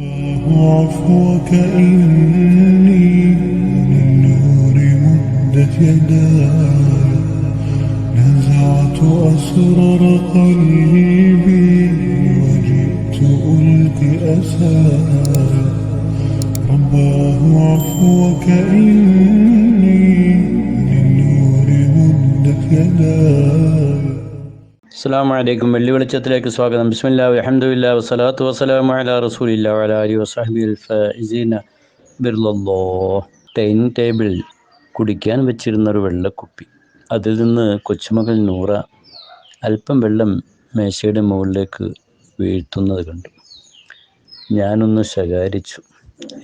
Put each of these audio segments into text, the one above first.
عفوك إني للنور مدت يداي. نزعت أسرار قلبي وجئت ألقي أساي. رباه عفوك إني للنور مدت يداي. അസ്സാം വലൈക്കും വെള്ളി വെളിച്ചത്തിലേക്ക് സ്വാഗതം. ബിസ്മില്ലാ അഹമ്മദില്ല വസ്സലാത്തു വസ്സലാമു അലാ റസൂലില്ല ടേബിളിൽ കുടിക്കാൻ വെച്ചിരുന്ന ഒരു വെള്ളക്കുപ്പി. അതിൽ നിന്ന് കൊച്ചുമകൾ നൂറ അല്പം വെള്ളം മേശയുടെ മുകളിലേക്ക് വീഴ്ത്തുന്നത് കണ്ടു. ഞാനൊന്ന് ശകാരിച്ചു.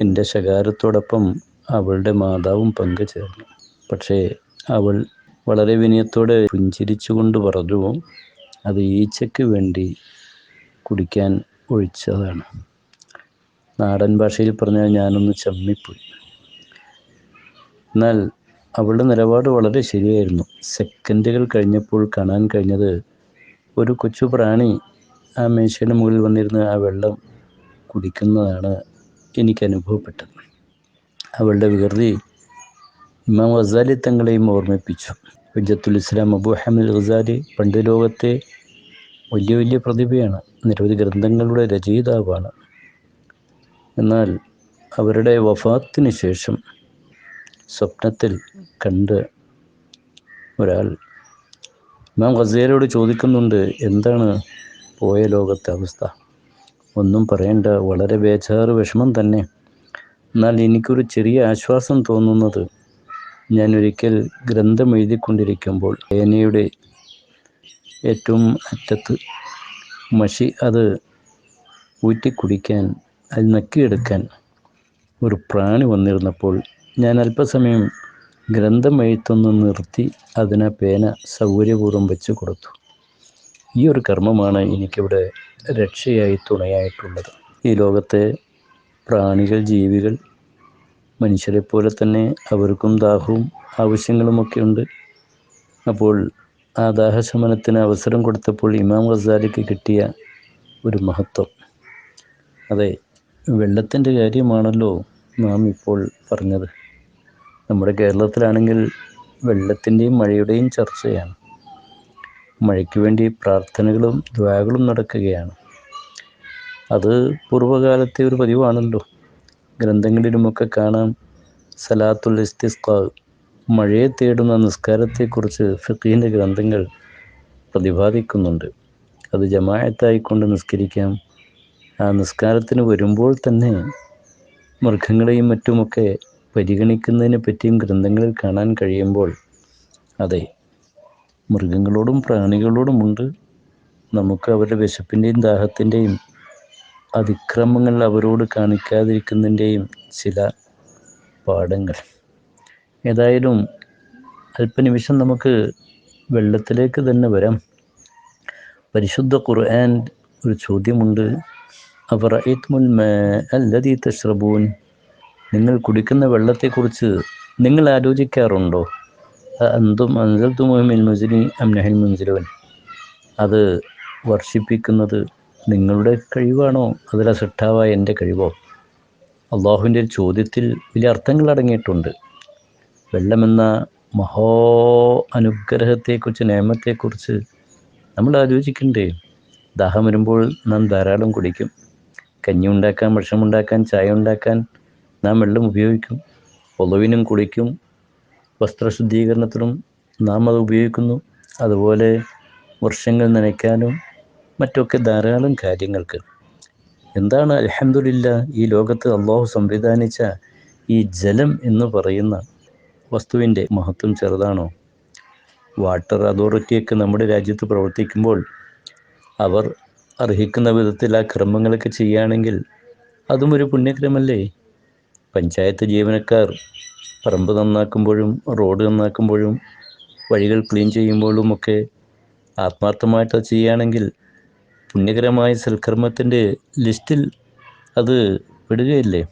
എന്റെ ശകാരത്തോടൊപ്പം അവളുടെ മാതാവും പങ്കുചേർന്നു. പക്ഷേ അവൾ വളരെ വിനയത്തോടെ പുഞ്ചിരിച്ചുകൊണ്ട് പറഞ്ഞു അത് ഈച്ചയ്ക്ക് വേണ്ടി കുടിക്കാൻ ഒഴിച്ചതാണ്. നാടൻ ഭാഷയിൽ പറഞ്ഞാൽ ഞാനൊന്ന് ചമ്മിപ്പോയി. എന്നാൽ അവളുടെ നിലപാട് വളരെ ശരിയായിരുന്നു. സെക്കൻഡുകൾ കഴിഞ്ഞപ്പോൾ കാണാൻ കഴിഞ്ഞത് ഒരു കൊച്ചു പ്രാണി ആ മേശയുടെ മുകളിൽ വന്നിരുന്ന് ആ വെള്ളം കുടിക്കുന്നതാണ് എനിക്ക് അനുഭവപ്പെട്ടത്. അവളുടെ വികൃതി ഇമാം ഗസാലി തങ്ങളെയും ഓർമ്മിപ്പിച്ചു. ഹുജത്തുൽ ഇസ്ലാം അബു ഹമീദ് ഗസാലി പണ്ട് ലോകത്തെ വലിയ വലിയ പ്രതിഭയാണ്. നിരവധി ഗ്രന്ഥങ്ങളുടെ രചയിതാവാണ്. എന്നാൽ അവരുടെ വഫാത്തിന് ശേഷം സ്വപ്നത്തിൽ കണ്ട് ഒരാൾ ഇമാം ഗസേലയോട് ചോദിക്കുന്നുണ്ട് എന്താണ് പോയ ലോകത്തെ അവസ്ഥ? ഒന്നും പറയേണ്ട വളരെ ബേജാറ് വിഷമം തന്നെ. എന്നാൽ എനിക്കൊരു ചെറിയ ആശ്വാസം തോന്നുന്നത് ഞാൻ ഒരിക്കൽ ഗ്രന്ഥം എഴുതിക്കൊണ്ടിരിക്കുമ്പോൾ ഏനയുടെ ഏറ്റവും അറ്റത്ത് മഷി അത് ഊറ്റി കുടിക്കാൻ അത് നക്കിയെടുക്കാൻ ഒരു പ്രാണി വന്നിരുന്നപ്പോൾ ഞാൻ അല്പസമയം ഗ്രന്ഥം എഴുത്തൊന്ന് നിർത്തി അതിനെ പേന സൗകര്യപൂർവം വെച്ച് കൊടുത്തു. ഈ ഒരു കർമ്മമാണ് എനിക്കിവിടെ രക്ഷയായി തുണയായിട്ടുള്ളത്. ഈ ലോകത്തെ പ്രാണികൾ ജീവികൾ മനുഷ്യരെ പോലെ തന്നെ അവർക്കും ദാഹവും ആവശ്യങ്ങളുമൊക്കെ ഉണ്ട് അപ്പോൾ ആ ദാഹശമനത്തിന് അവസരം കൊടുത്തപ്പോൾ ഇമാം ഗസാലിക്ക് കിട്ടിയ ഒരു മഹത്വം. അതെ വെള്ളത്തിന്റെ കാര്യമാണല്ലോ നാം ഇപ്പോൾ പറഞ്ഞത്. നമ്മുടെ കേരളത്തിലാണെങ്കിൽ വെള്ളത്തിന്റെയും മഴയുടെയും ചർച്ചയാണ്. മഴയ്ക്ക് വേണ്ടി പ്രാർത്ഥനകളും ദ്വാകളും നടക്കുകയാണ്. അത് പൂർവകാലത്തെ ഒരു പതിവാണല്ലോ. ഗ്രന്ഥങ്ങളിലുമൊക്കെ കാണാം സലാത്തുൽ ഇസ്തിസ്ക മഴയെ തേടുന്ന നിസ്കാരത്തെക്കുറിച്ച് ഫിഖീന്റെ ഗ്രന്ഥങ്ങൾ പ്രതിപാദിക്കുന്നുണ്ട്. അത് ജമായത്തായിക്കൊണ്ട് നിസ്കരിക്കാം. ആ നിസ്കാരത്തിന് വരുമ്പോൾ തന്നെ മൃഗങ്ങളെയും മറ്റുമൊക്കെ പരിഗണിക്കുന്നതിനെ പറ്റിയും ഗ്രന്ഥങ്ങളിൽ കാണാൻ കഴിയുമ്പോൾ അതെ മൃഗങ്ങളോടും പ്രാണികളോടുമുണ്ട് നമുക്ക് അവരുടെ വിശപ്പിന്റെയും ദാഹത്തിന്റെയും അതിക്രമങ്ങൾ അവരോട് കാണിക്കാതിരിക്കുന്നതിന്റെയും ചില പാഠങ്ങൾ. ഏതായാലും അല്പനിമിഷം നമുക്ക് വെള്ളത്തിലേക്ക് തന്നെ വരാം. പരിശുദ്ധ ഖുർആൻ ഒരു ചോദ്യമുണ്ട്. അവർ അല്ലതീ തഷ്റബൂൻ. നിങ്ങൾ കുടിക്കുന്ന വെള്ളത്തെക്കുറിച്ച് നിങ്ങൾ ആലോചിക്കാറുണ്ടോ? അന്തും അൻസൽ തുമിൽ മുസ്ലിം അംനഹിൽ മുൻസിലുവൻ അത് വർഷിപ്പിക്കുന്നത് നിങ്ങളുടെ കഴിവാണോ? അതിലെ സിട്ടാവായ എന്റെ കഴിവോ? അള്ളാഹുവിന്റെ ചോദ്യത്തിൽ വലിയ അർത്ഥങ്ങൾ അടങ്ങിയിട്ടുണ്ട്. വെള്ളമെന്ന മഹോ അനുഗ്രഹത്തെക്കുറിച്ച് നിയമത്തെക്കുറിച്ച് നമ്മൾ ആലോചിക്കണ്ടേ? ദാഹം വരുമ്പോൾ നാം ധാരാളം കുടിക്കും. കഞ്ഞി ഉണ്ടാക്കാൻ ഭക്ഷണം ഉണ്ടാക്കാൻ ചായ ഉണ്ടാക്കാൻ നാം വെള്ളം ഉപയോഗിക്കും. ഒളവിനും കുളിക്കും. വസ്ത്രശുദ്ധീകരണത്തിനും നാം അത് ഉപയോഗിക്കുന്നു. അതുപോലെ വൃക്ഷങ്ങൾ നനയ്ക്കാനും മറ്റൊക്കെ ധാരാളം കാര്യങ്ങൾക്ക്. എന്താണ് അലഹമില്ല ഈ ലോകത്ത് അള്ളാഹു സംവിധാനിച്ച ഈ ജലം എന്ന് പറയുന്ന വസ്തുവിന്റെ മഹത്വം ചെറുതാണോ? വാട്ടർ അതോറിറ്റിയൊക്കെ നമ്മുടെ രാജ്യത്ത് പ്രവർത്തിക്കുമ്പോൾ അവർ അർഹിക്കുന്ന വിധത്തിൽ ആ ക്രമങ്ങളൊക്കെ ചെയ്യുകയാണെങ്കിൽ അതും ഒരു പുണ്യക്രമല്ലേ? പഞ്ചായത്ത് ജീവനക്കാർ പറമ്പ് നന്നാക്കുമ്പോഴും റോഡ് നന്നാക്കുമ്പോഴും വഴികൾ ക്ലീൻ ചെയ്യുമ്പോഴും ഒക്കെ ആത്മാർത്ഥമായിട്ട് ചെയ്യുകയാണെങ്കിൽ പുണ്യകരമായ സൽക്കർമ്മത്തിന്റെ ലിസ്റ്റിൽ അത് വിടുകയില്ലേ?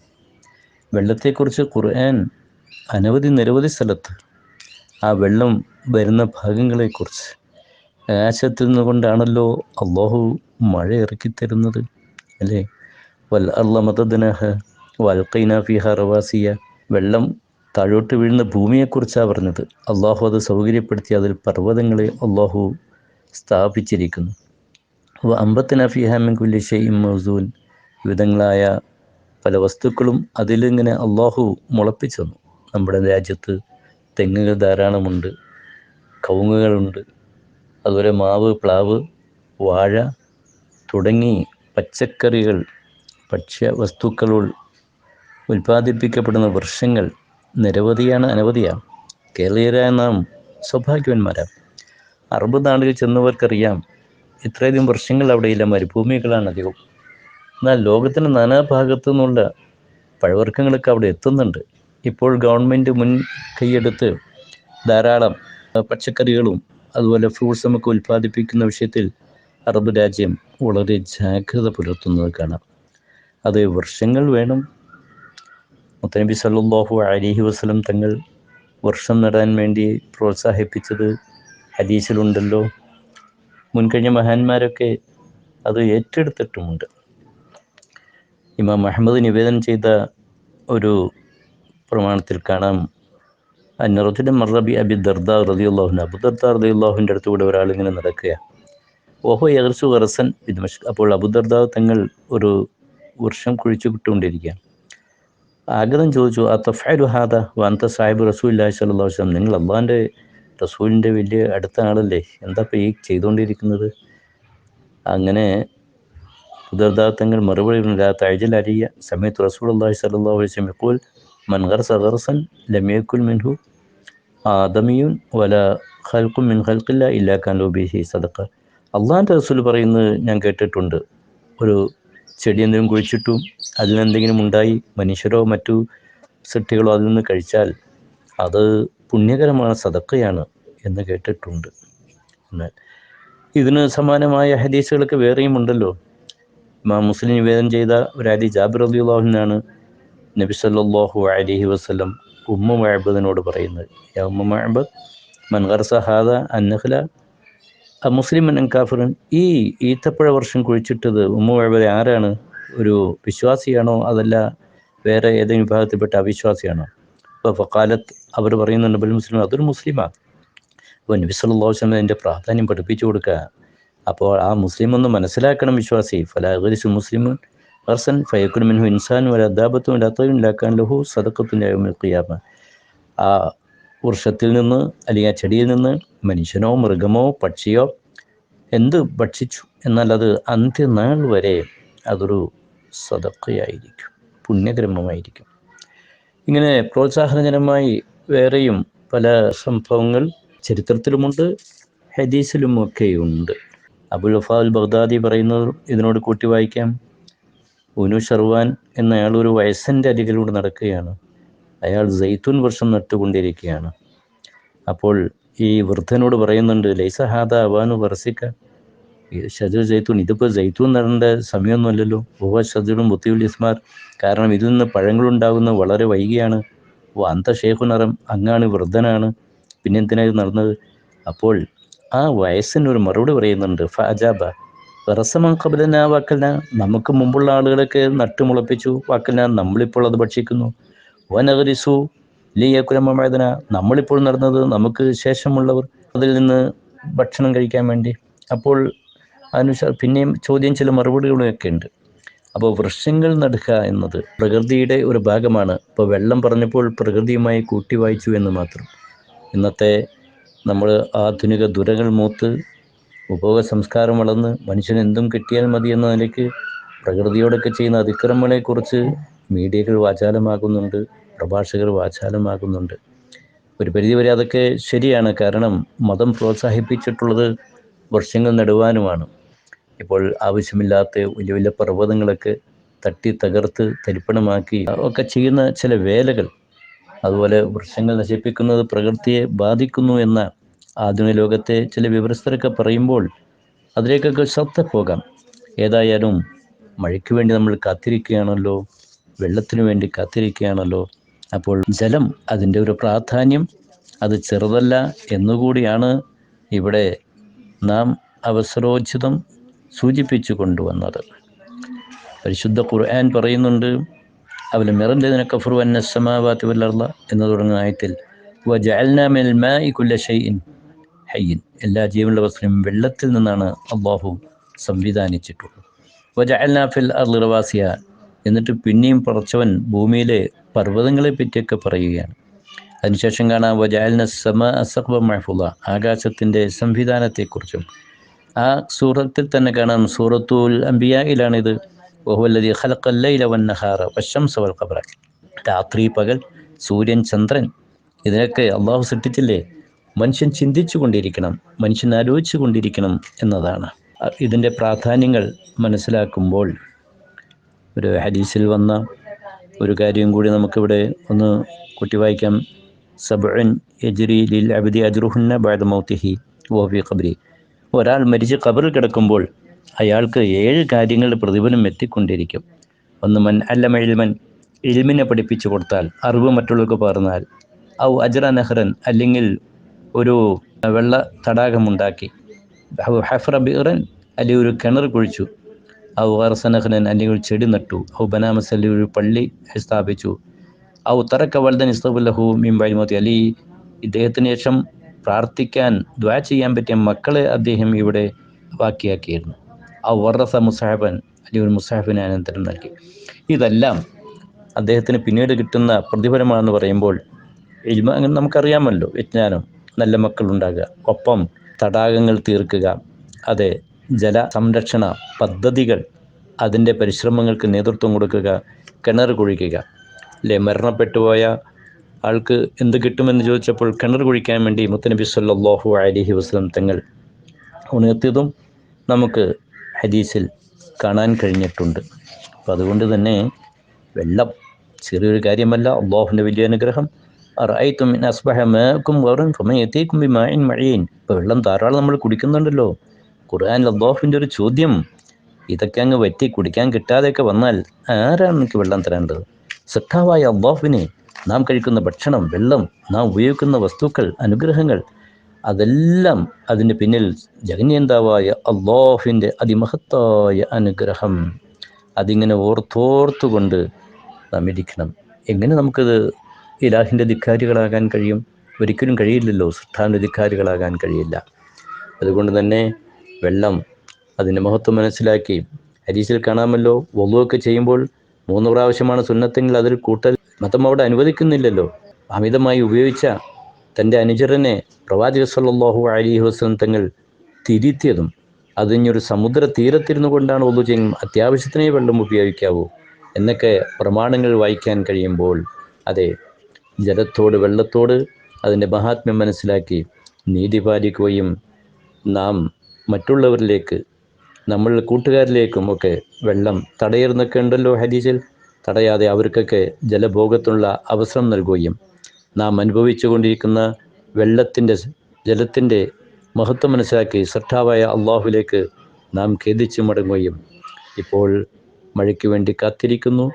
വെള്ളത്തെക്കുറിച്ച് ഖുർആൻ അനവധി നിരവധി സ്ഥലത്ത് ആ വെള്ളം വരുന്ന ഭാഗങ്ങളെക്കുറിച്ച് ആകാശത്തിൽ നിന്നുകൊണ്ടാണല്ലോ അള്ളാഹു മഴ ഇറക്കി തരുന്നത് അല്ലേ? വൽ അള്ള മതദ്നഹ വൽക്കൈന ഫിഹ റവാസിയ. വെള്ളം താഴോട്ട് വീഴുന്ന ഭൂമിയെക്കുറിച്ചാണ് പറഞ്ഞത്. അള്ളാഹു അത് സൗകര്യപ്പെടുത്തി അതിൽ പർവതങ്ങളെ അള്ളാഹു സ്ഥാപിച്ചിരിക്കുന്നു. അപ്പോൾ അമ്പത്തിന ഫിഹാമിൻ കുല്ലി ഷെയ്യും മൗസൂൻ. വിവിധങ്ങളായ പല വസ്തുക്കളും അതിലിങ്ങനെ അള്ളാഹു മുളപ്പിച്ചു തന്നു. നമ്മുടെ രാജ്യത്ത് തെങ്ങുകൾ ധാരാളമുണ്ട് കവുങ്ങുകളുണ്ട്. അതുപോലെ മാവ് പ്ലാവ് വാഴ തുടങ്ങി പച്ചക്കറികൾ ഭക്ഷ്യ വസ്തുക്കൾ ഉൽപ്പാദിപ്പിക്കപ്പെടുന്ന വൃക്ഷങ്ങൾ നിരവധിയാണ് അനവധിയാണ് കേരളീയരായ നാം സൗഭാഗ്യവന്മാരാണ് അറബ് നാടുകൾ ചെന്നവർക്കറിയാം ഇത്രയധികം വൃക്ഷങ്ങൾ അവിടെയില്ല മരുഭൂമികളാണ് അധികം. എന്നാൽ ലോകത്തിന്റെ നാനാഭാഗത്തു നിന്നുള്ള പഴവർഗങ്ങളൊക്കെ അവിടെ എത്തുന്നുണ്ട്. ഇപ്പോൾ ഗവൺമെന്റ് മുൻ കൈയെടുത്ത് ധാരാളം പച്ചക്കറികളും അതുപോലെ ഫ്രൂട്ട്സ് നമുക്ക് ഉൽപ്പാദിപ്പിക്കുന്ന വിഷയത്തിൽ അറബ് രാജ്യം വളരെ ജാഗ്രത പുലർത്തുന്നത് കാണാം. അത് വർഷങ്ങൾ വേണം. മുത്തനബി സല്ലാഹു അലിഹി വസ്ലം തങ്ങൾ വർഷം നടാൻ വേണ്ടി പ്രോത്സാഹിപ്പിച്ചത് ഹദീസിലുണ്ടല്ലോ. മുൻകഴിഞ്ഞ മഹാന്മാരൊക്കെ അത് ഏറ്റെടുത്തിട്ടുമുണ്ട്. ഇമാം അഹമ്മദ് നിവേദനം ചെയ്ത ഒരു പ്രമാണത്തിൽ കാണാം. അന്നറത്തിന്റെ മറബി അബി ദർദ റതിയുള്ളാഹുൻ അബു അടുത്ത് റതിയുള്ളാഹുവിന്റെ അടുത്തുകൂടെ ഒരാളിങ്ങനെ നടക്കുക. ഓഹോ യഹർസു വറസൻ വിദ്മഷ് അപ്പോൾ അബുദർദ തങ്ങൾ ഒരു വർഷം കുഴിച്ചു വിട്ടുകൊണ്ടിരിക്കുകയാണ് ആഗ്രഹം ചോദിച്ചു ആ തഫാലു ഹാദ വാന്ത സാഹിബ് റസൂല്ലാഹി സ്വല്ലല്ലാഹു വസ്ലം നിങ്ങൾ അള്ളാഹിന്റെ റസൂലിന്റെ വലിയ അടുത്ത ആളല്ലേ എന്താ ഇപ്പോൾ ഈ ചെയ്തുകൊണ്ടിരിക്കുന്നത്? അങ്ങനെ ഉദർദാത്തങ്ങൾ മറുപടി തഴജൽ അരിയ സമയത്ത് റസൂൽ അള്ളാഹി അലൈഹി വസ്ലം യഖൂൽ മൻ ഗർസ ഗർസൻ ലം യകുൽ മിൻഹു ആദമിയുൻ വല ഖൽഖും മിൻ ഖൽഖില്ല ഇല്ലാ ബിഹി സദഖ അള്ളാഹിന്റെ റസൂൽ പറയുന്നത് ഞാൻ കേട്ടിട്ടുണ്ട്. ഒരു ചെടി എന്തെങ്കിലും കുഴിച്ചിട്ടു അതിലെന്തെങ്കിലും ഉണ്ടായി മനുഷ്യരോ മറ്റു സൃഷ്ടികളോ അതിൽ നിന്ന് കഴിച്ചാൽ അത് പുണ്യകരമാണ് സദക്കയാണ് എന്ന് കേട്ടിട്ടുണ്ട്. എന്നാൽ ഇതിന് സമാനമായ ഹദീസുകളൊക്കെ വേറെയും ഉണ്ടല്ലോ. മുസ്ലിം നിവേദനം ചെയ്ത ഒരു അലി ജാബിർ അലിയുള്ളാഹുവിനാണ് നബി സല്ലല്ലാഹു അലൈഹി വസല്ലം ഉമ്മ മഹബദിനോട് പറയുന്നത് യാ ഉമ്മ മഹബദ് മൻ സഹാദ ഹാദ ആ മുസ്ലിം കാഫിറൻ ഈ ഈത്തപ്പഴ വർഷം കുഴിച്ചിട്ടത് ഉമ്മ മഹബദ് ആരാണ്? ഒരു വിശ്വാസിയാണോ? അതല്ല വേറെ ഏതെങ്കിലും വിഭാഗത്തിൽപ്പെട്ട അവിശ്വാസിയാണോ? അപ്പോൾ ഫക്കാലത്ത് അവർ പറയുന്നുണ്ട് ബൽ മുസ്ലിം അതൊരു മുസ്ലിമാണ് അപ്പോൾ നബി വസല്ലം അതിന്റെ പ്രാധാന്യം പഠിപ്പിച്ചു കൊടുക്കുക. അപ്പോൾ ആ മുസ്ലിം ഒന്ന് മനസ്സിലാക്കണം വിശ്വാസി. ഫലാഹരിസു മുസ്ലിമുൻ ഹർസൻ ഫയക്കുൻ ഇൻസാൻ വല അദാബത്തും ലത്തയും ലാക്കാൻ ലഹു സദക്കത്തിന്റെ ഖിയാമ ആ വൃക്ഷത്തിൽ നിന്ന് അല്ലെങ്കിൽ ആ ചെടിയിൽ നിന്ന് മനുഷ്യനോ മൃഗമോ പക്ഷിയോ എന്ത് ഭക്ഷിച്ചു? എന്നാൽ അത് അന്ത്യനാൾ വരെ അതൊരു സദക്കയായിരിക്കും പുണ്യകർമ്മമായിരിക്കും ഇങ്ങനെ പ്രോത്സാഹനജനമായി വേറെയും പല സംഭവങ്ങൾ ചരിത്രത്തിലുമുണ്ട് ഹദീസിലുമൊക്കെയുണ്ട്. അബുൽ വഫാൽ ബഗ്ദാദി പറയുന്നത് ഇതിനോട് കൂട്ടി വായിക്കാം. ഉനു ഷർവാൻ എന്നയാൾ ഒരു വയസ്സിന്റെ അരികിലൂടെ നടക്കുകയാണ്. അയാൾ ജയ്തുൻ വർഷം നട്ടുകൊണ്ടിരിക്കുകയാണ്. അപ്പോൾ ഈ വൃദ്ധനോട് പറയുന്നുണ്ട് ലൈസ ഹാദ അവാനു വർസിക്ക ഷജു ജയ്തുൻ ഇതിപ്പോൾ ജൈത്തൂൻ നടേണ്ട സമയമൊന്നുമല്ലല്ലോ. ഓവ ഷജുലും ബുദ്ധിയുൽ ഇസ്മാർ കാരണം ഇതിൽ നിന്ന് പഴങ്ങളുണ്ടാകുന്നത് വളരെ വൈകിയാണ്. ഓ അന്ത ഷേഖു നിറം അങ്ങാണ് വൃദ്ധനാണ്. പിന്നെ എന്തിനാണ് ഇത് നടന്നത്? അപ്പോൾ ആ വയസ്സിന് ഒരു മറുപടി പറയുന്നുണ്ട് ഫാജാബ റസമൻ കബലന വാക്കല നമുക്ക് മുമ്പുള്ള ആളുകളൊക്കെ നട്ടുമുളപ്പിച്ചു വാക്കല നമ്മളിപ്പോൾ അത് ഭക്ഷിക്കുന്നു. വനഗരിസു ലീയക്കുലമേദന നമ്മളിപ്പോൾ നടന്നത് നമുക്ക് ശേഷമുള്ളവർ അതിൽ നിന്ന് ഭക്ഷണം കഴിക്കാൻ വേണ്ടി. അപ്പോൾ അനുസ പിന്നെയും ചോദ്യം ചില മറുപടികളൊക്കെ ഉണ്ട്. അപ്പോൾ വൃക്ഷങ്ങൾ നടുക എന്നത് പ്രകൃതിയുടെ ഒരു ഭാഗമാണ്. ഇപ്പോൾ വെള്ളം പറഞ്ഞപ്പോൾ പ്രകൃതിയുമായി കൂട്ടി വായിച്ചു എന്ന് മാത്രം. ഇന്നത്തെ നമ്മൾ ആധുനിക ദുരകൾ മൂത്ത് ഉപഭോഗ സംസ്കാരം വളർന്ന് മനുഷ്യൻ എന്തും കിട്ടിയാൽ മതി എന്ന നിലയ്ക്ക് പ്രകൃതിയോടൊക്കെ ചെയ്യുന്ന അതിക്രമങ്ങളെക്കുറിച്ച് മീഡിയകൾ വാചാലമാകുന്നുണ്ട് പ്രഭാഷകർ വാചാലമാകുന്നുണ്ട്. ഒരു പരിധിവരെ അതൊക്കെ ശരിയാണ്. കാരണം മതം പ്രോത്സാഹിപ്പിച്ചിട്ടുള്ളത് വർഷങ്ങൾ നടുവാനുമാണ്. ഇപ്പോൾ ആവശ്യമില്ലാത്ത വലിയ വലിയ പർവതങ്ങളൊക്കെ തട്ടി തകർത്ത് തരിപ്പണമാക്കി ഒക്കെ ചെയ്യുന്ന ചില വേലകൾ. അതുപോലെ വൃക്ഷങ്ങൾ നശിപ്പിക്കുന്നത് പ്രകൃതിയെ ബാധിക്കുന്നു എന്ന ആധുനിക ലോകത്തെ ചില വിവരസ്ഥരൊക്കെ പറയുമ്പോൾ അതിലേക്കൊക്കെ ശ്രദ്ധ പോകാം. ഏതായാലും മഴയ്ക്ക് വേണ്ടി നമ്മൾ കാത്തിരിക്കുകയാണല്ലോ വെള്ളത്തിന് വേണ്ടി കാത്തിരിക്കുകയാണല്ലോ അപ്പോൾ ജലം അതിന്റെ ഒരു പ്രാധാന്യം അത് ചെറുതല്ല എന്നുകൂടിയാണ് ഇവിടെ നാം അവസരോചിതം സൂചിപ്പിച്ചു കൊണ്ടുവന്നത്. പരിശുദ്ധ ഖുർആൻ പറയുന്നുണ്ട് അവല മിറന്റെ കഫറു വന്ന സമാവാത്തി വല്ലർല എന്ന് തുടങ്ങുന്ന ആയത്തിൽ വജഅൽനാ മിനൽ മാഇ കുല്ല ഹയ്യിൻ എല്ലാ ജീവനുള്ള വസ്തുവും വെള്ളത്തിൽ നിന്നാണ് അള്ളാഹു സംവിധാനിച്ചിട്ടുള്ളത്. വജഅൽനാ ഫിൽ അർളി റവാസിയ. എന്നിട്ട് പിന്നെയും പറച്ചവൻ ഭൂമിയിലെ പർവതങ്ങളെ പറ്റിയൊക്കെ പറയുകയാണ്. അതിനുശേഷം കാണാം വജാലിന സമ അസഹബ മഹഫുല ആകാശത്തിന്റെ സംവിധാനത്തെക്കുറിച്ചും ആ സൂറത്തിൽ തന്നെ കാണാം സൂറത്തുൽ അംബിയയിലാണിത്. വഹുവല്ലതി ഹലക്കല്ലയില വന്നഹാറ വശംസ വൽ ഖബറ രാത്രി പകൽ സൂര്യൻ ചന്ദ്രൻ ഇതിനൊക്കെ അള്ളാഹു സൃഷ്ടിച്ചില്ലേ? മനുഷ്യൻ ചിന്തിച്ചു കൊണ്ടിരിക്കണം മനുഷ്യൻ ആലോചിച്ചു കൊണ്ടിരിക്കണം എന്നതാണ്. ഇതിന്റെ പ്രാധാന്യങ്ങൾ മനസ്സിലാക്കുമ്പോൾ ഒരു ഹദീസിൽ വന്ന ഒരു കാര്യം കൂടി നമുക്കിവിടെ ഒന്ന് കുട്ടി വായിക്കാം. സബുൻ എജ്രി ലിൽ അബിദി അജുറുഹുന്ന ബാദമൗത്തിഹി വോഫി ഖബരി. ഒരാൾ മരിച്ച് ഖബറിൽ കിടക്കുമ്പോൾ അയാൾക്ക് ഏഴ് കാര്യങ്ങളുടെ പ്രതിഫലം എത്തിക്കൊണ്ടിരിക്കും. ഒന്ന് മൻ അല്ലമ ഇൽമൻ ഇൽമിനെ പഠിപ്പിച്ചു കൊടുത്താൽ അറിവ് മറ്റുള്ളവർക്ക് പകർന്നാൽ. ഔ അജ്റ നെഹ്റൻ അല്ലെങ്കിൽ ഒരു വെള്ള തടാകമുണ്ടാക്കി. ഹഫ്ര ബിറൻ അല്ലെങ്കിൽ ഒരു കിണർ കുഴിച്ചു. ഔ അർസനഹ്നൻ അല്ലെങ്കിൽ ഒരു ചെടി നട്ടു. ഔ ബനാമസ് അല്ലെങ്കിൽ ഒരു പള്ളി സ്ഥാപിച്ചു. ഔ തറക്ക വൽദൻ ഇസ്തബുല്ലഹു മിംബൈമോത്തി അലി ഇദ്ദേഹത്തിന് ശേഷം പ്രാർത്ഥിക്കാൻ ദ്വാ ചെയ്യാൻ പറ്റിയ മക്കളെ അദ്ദേഹം ഇവിടെ ബാക്കിയാക്കിയിരുന്നു. ഔ വർറസ മുസാഹബൻ അല്ലെങ്കിൽ ഒരു മുസാഹിബിന് അനന്തരം നൽകി. ഇതെല്ലാം അദ്ദേഹത്തിന് പിന്നീട് കിട്ടുന്ന പ്രതിഫലമാണെന്ന് പറയുമ്പോൾ അങ്ങനെ നമുക്കറിയാമല്ലോ വിജ്ഞാനം. നല്ല മക്കളുണ്ടാകുക. ഒപ്പം തടാകങ്ങൾ തീർക്കുക. അതെ ജല സംരക്ഷണ പദ്ധതികൾ അതിന്റെ പരിശ്രമങ്ങൾക്ക് നേതൃത്വം കൊടുക്കുക. കിണർ കുഴിക്കുക. അല്ലേ മരണപ്പെട്ടു പോയ ആൾക്ക് എന്ത് കിട്ടുമെന്ന് ചോദിച്ചപ്പോൾ കിണർ കുഴിക്കാൻ വേണ്ടി മുത്തനബി സല്ലാഹു അലഹി വസ്ലം തങ്ങൾ ഉണർത്തിയതും നമുക്ക് ഹദീസിൽ കാണാൻ കഴിഞ്ഞിട്ടുണ്ട്. അപ്പം അതുകൊണ്ട് തന്നെ വെള്ളം ചെറിയൊരു കാര്യമല്ല. അള്ളാഹുവിന്റെ വലിയ അനുഗ്രഹം. അറായിത്തും അസ്ബഹമേക്കും വേറും വെള്ളം ധാരാളം നമ്മൾ കുടിക്കുന്നുണ്ടല്ലോ. ഖുർആൻ അള്ളാഹുവിന്റെ ഒരു ചോദ്യം ഇതൊക്കെ അങ്ങ് വറ്റി കുടിക്കാൻ കിട്ടാതെയൊക്കെ വന്നാൽ ആരാണ് എനിക്ക് വെള്ളം തരേണ്ടത്? സിട്ടാവായ അള്ളാഹുവിനെ നാം കഴിക്കുന്ന ഭക്ഷണം വെള്ളം നാം ഉപയോഗിക്കുന്ന വസ്തുക്കൾ അനുഗ്രഹങ്ങൾ അതെല്ലാം അതിന് പിന്നിൽ ജഗന്യന്താവായ അള്ളാഹുവിന്റെ അതിമഹത്തായ അനുഗ്രഹം. അതിങ്ങനെ ഓർത്തോർത്തുകൊണ്ട് നാം ഇരിക്കണം. എങ്ങനെ നമുക്കത് ഇലാഹിന്റെ ധിക്കാരികളാകാൻ കഴിയും. ഒരിക്കലും കഴിയില്ലല്ലോ. സുൽത്താന്റെ ധിക്കാരികളാകാൻ കഴിയില്ല. അതുകൊണ്ട് തന്നെ വെള്ളം അതിന്റെ മഹത്വം മനസ്സിലാക്കി. ഹരീസിൽ കാണാമല്ലോ വലുവൊക്കെ ചെയ്യുമ്പോൾ മൂന്ന് പ്രാവശ്യമാണ് സുന്നത്തെങ്കിൽ അതിൽ കൂട്ടൽ മതം അവിടെ അനുവദിക്കുന്നില്ലല്ലോ. അമിതമായി ഉപയോഗിച്ച തന്റെ അനുചരനെ പ്രവാചക സല്ലാഹു അലി വസ്ലം തങ്ങൾ തിരുത്തിയതും അതിഞ്ഞൊരു സമുദ്ര തീരത്തിരുന്നു കൊണ്ടാണ് ഒന്നു ചെയ്യും അത്യാവശ്യത്തിനേ വെള്ളം ഉപയോഗിക്കാവൂ എന്നൊക്കെ പ്രമാണങ്ങൾ വായിക്കാൻ കഴിയുമ്പോൾ അതെ ജലത്തോട് വെള്ളത്തോട് അതിന്റെ മഹാത്മ്യം മനസ്സിലാക്കി നീതി പാലിക്കുകയും നാം മറ്റുള്ളവരിലേക്ക് നമ്മൾ കൂട്ടുകാരിലേക്കും ഒക്കെ വെള്ളം തടയർന്നൊക്കെ ഉണ്ടല്ലോ ഹദീസിൽ. തടയാതെ അവർക്കൊക്കെ ജലഭോഗത്തിനുള്ള അവസരം നൽകുകയും നാം അനുഭവിച്ചു കൊണ്ടിരിക്കുന്ന വെള്ളത്തിന്റെ ജലത്തിന്റെ മഹത്വം മനസ്സിലാക്കി ശ്രദ്ധാവായ അള്ളാഹുലേക്ക് നാം ഖേദിച്ചു മടങ്ങുകയും ഇപ്പോൾ മഴയ്ക്ക് വേണ്ടി കാത്തിരിക്കുന്നു.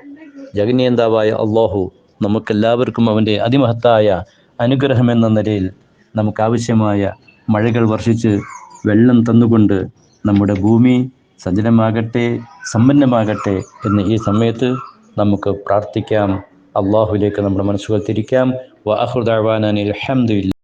ജഗന്യന്താവായ അള്ളാഹു നമുക്കെല്ലാവർക്കും അവന്റെ അതിമഹത്തായ അനുഗ്രഹമെന്ന നിലയിൽ നമുക്കാവശ്യമായ മഴകൾ വർഷിച്ച് വെള്ളം തന്നുകൊണ്ട് നമ്മുടെ ഭൂമി സജ്ജനമാകട്ടെ സമ്പന്നമാകട്ടെ എന്ന് ഈ സമയത്ത് നമുക്ക് പ്രാർത്ഥിക്കാം. അള്ളാഹുലേക്ക് നമ്മുടെ മനസ്സുകൾ തിരിക്കാം. വ അഹുദാവാനിൽ അലഹമുല്ല